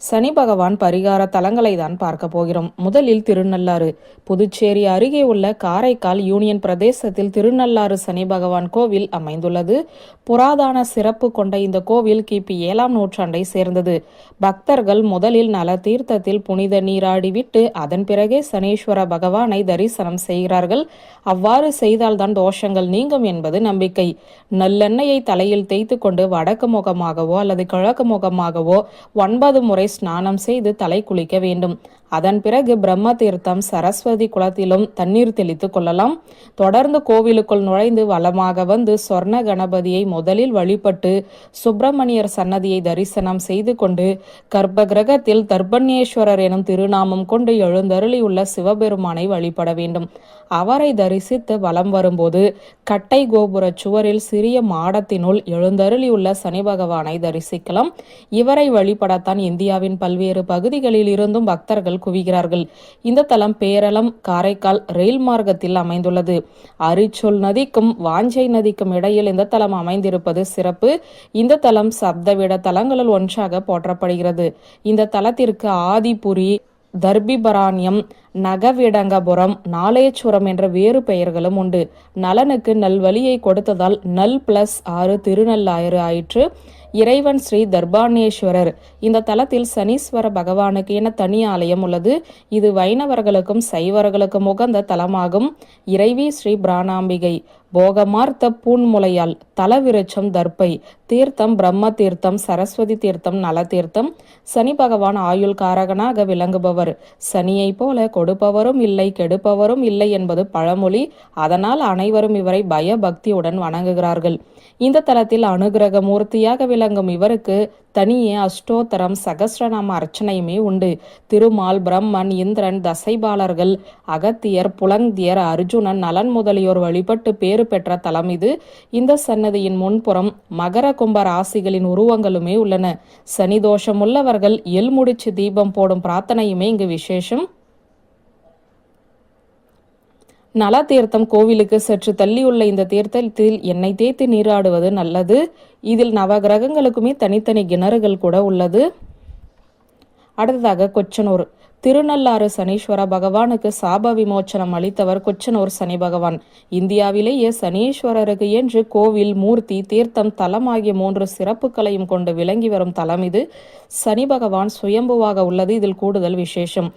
சனி பகவான் பரிகார தலங்களை தான் பார்க்க போகிறோம். முதலில் திருநள்ளாறு. புதுச்சேரி அருகே உள்ள காரைக்கால் யூனியன் பிரதேசத்தில் திருநள்ளாறு சனி பகவான் கோவில் அமைந்துள்ளது. புராதான சிறப்பு கொண்ட இந்த கோவில் கிபி ஏழாம் நூற்றாண்டை சேர்ந்தது. பக்தர்கள் முதலில் நல தீர்த்தத்தில் புனித நீராடிவிட்டு அதன் பிறகே சனீஸ்வர பகவானை தரிசனம் செய்கிறார்கள். அவ்வாறு செய்தால்தான் தோஷங்கள் நீங்கும் என்பது நம்பிக்கை. நல்லெண்ணெயை தலையில் தேய்த்து கொண்டு வடக்கு முகமாகவோ அல்லது கிழக்கு முகமாகவோ ஒன்பது முறை ஸ்நானம் செய்து தலை குளிக்க வேண்டும். அதன் பிறகு பிரம்ம தீர்த்தம் சரஸ்வதி குளத்திலும் தண்ணீர் தெளித்து கொள்ளலாம். தொடர்ந்து கோவிலுக்குள் நுழைந்து வளமாக வந்து சொர்ண கணபதியை முதலில் வழிபட்டு சுப்பிரமணியர் சன்னதியை தரிசனம் செய்து கொண்டு கர்ப்ப கிரகத்தில் தர்பண்யேஸ்வரர் எனும் திருநாமம் கொண்டு எழுந்தருளியுள்ள சிவபெருமானை வழிபட வேண்டும். அவரை தரிசித்து வலம் வரும்போது கட்டை கோபுர சுவரில் சிறிய மாடத்தினுள் எழுந்தருளியுள்ள சனி பகவானை தரிசிக்கலாம். இவரை வழிபடத்தான் இந்தியாவின் பல்வேறு பகுதிகளில் இருந்தும் பக்தர்கள் குவிகிறார்கள். இந்த தலம் பேரளம் காரைக்கால் ரயில் மார்க்கத்தில் அமைந்துள்ளது. அரிச்சொல் நதிக்கும் வாஞ்சை நதிக்கும் இடையில் இந்த தலம் அமைந்திருப்பது சிறப்பு. இந்த தலம் சப்தவிட தலங்களில் ஒன்றாக போற்றப்படுகிறது. இந்த தலத்திற்கு ஆதிபுரி தர்பிபராணியம் நகவிடங்கபுரம் நாளையச்சுரம் என்ற வேறு பெயர்களும் உண்டு. நலனுக்கு நல்வழியை கொடுத்ததால் நல் பிளஸ் ஆறு திருநள்ளாயிறு ஆயிற்று. இறைவன் ஸ்ரீ தர்பானேஸ்வரர். இந்த தலத்தில் சனீஸ்வர பகவானுக்கு என தனி ஆலயம் உள்ளது. இது வைணவர்களுக்கும் சைவர்களுக்கும் உகந்த தலமாகும். இறைவி ஸ்ரீ பிராணாம்பிகை. போகமார்த்த பூன்முலையால் தலவிருச்சம் தர்ப்பை. தீர்த்தம் பிரம்ம தீர்த்தம் சரஸ்வதி தீர்த்தம் நல தீர்த்தம். சனி பகவான் ஆயுள் காரகனாக விளங்குபவர். சனியை போல கொடுப்பவரும் இல்லை கெடுப்பவரும் இல்லை என்பது பழமொழி. அதனால் அனைவரும் இவரை பயபக்தியுடன் வணங்குகிறார்கள். இந்த தலத்தில் அனுகிரக மூர்த்தியாக விளங்கும் இவருக்கு தனியே அஷ்டோத்தரம் சகசிரநாம அர்ச்சனையுமே உண்டு. திருமால் பிரம்மன் இந்திரன் தசைபாலர்கள் அகத்தியர் புலந்தியர் அர்ஜுனன் நலன் முதலியோர் வழிபட்டு பேறு பெற்ற தலம் இது. இந்த சன்னதியின் முன்புறம் மகர கும்ப ராசிகளின் உருவங்களுமே உள்ளன. சனி உள்ளவர்கள் எல்முடிச்சு தீபம் போடும் பிரார்த்தனையுமே இங்கு விசேஷம். நல தீர்த்தம் கோவிலுக்கு சற்று தள்ளியுள்ள இந்த தீர்த்தத்தில் எண்ணெய் தேய்த்து நீராடுவது நல்லது. இதில் நவகிரகங்களுக்குமே தனித்தனி கிணறுகள் கூட உள்ளது. அடுத்ததாக கொச்சனூர். திருநள்ளாறு சனீஸ்வர பகவானுக்கு சாப விமோச்சனம் அளித்தவர் கொச்சனூர் சனி பகவான். இந்தியாவிலேயே சனீஸ்வரருக்கு என்று கோவில் மூர்த்தி தீர்த்தம் தலம் ஆகிய மூன்று சிறப்புகளையும் கொண்டு விளங்கி வரும் தலம் இது. சனி பகவான் சுயம்புவாக உள்ளது. இதில் கூடுதல் விசேஷம்.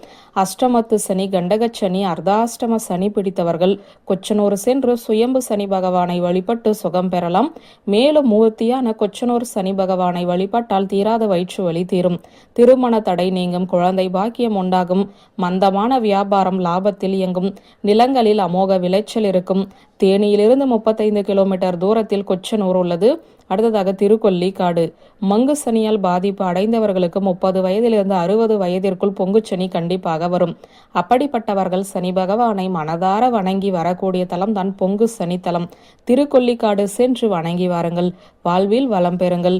அஷ்டமத்து சனி கண்டக சனி அர்த்தாஷ்டம சனி பிடித்தவர்கள். கொச்சனூர் சென்று சுயம்பு சனி பகவானை வழிபட்டு சுகம் பெறலாம். மேலும் மூர்த்தியான கொச்சனூர் சனி பகவானை வழிபட்டால் தீராத வயிற்று வழி தீரும். திருமண தடை நீங்கும் குழந்தை பாக்கியம் உண்டா உண்டாகும். மந்தமான வியாபாரம் லாபத்தில் இயங்கும். நிலங்களில் அமோக விளைச்சல் இருக்கும். தேனியிலிருந்து முப்பத்தைந்து கிலோமீட்டர் தூரத்தில் கொச்சனூர் உள்ளது. அடுத்ததாக திருக்கொல்லி காடு மங்கு சனியால் பாதிப்பு அடைந்தவர்களுக்கு முப்பது வயதிலிருந்து அறுபது வயதிற்குள் பொங்குச்சனி கண்டிப்பாக வரும். அப்படிப்பட்டவர்கள் சனி பகவானை மனதார வணங்கி வரக்கூடிய தலம் தான் பொங்கு சனி தலம். திருக்கொல்லிக்காடு சென்று வணங்கி வாருங்கள். வாழ்வில் வளம் பெறுங்கள்.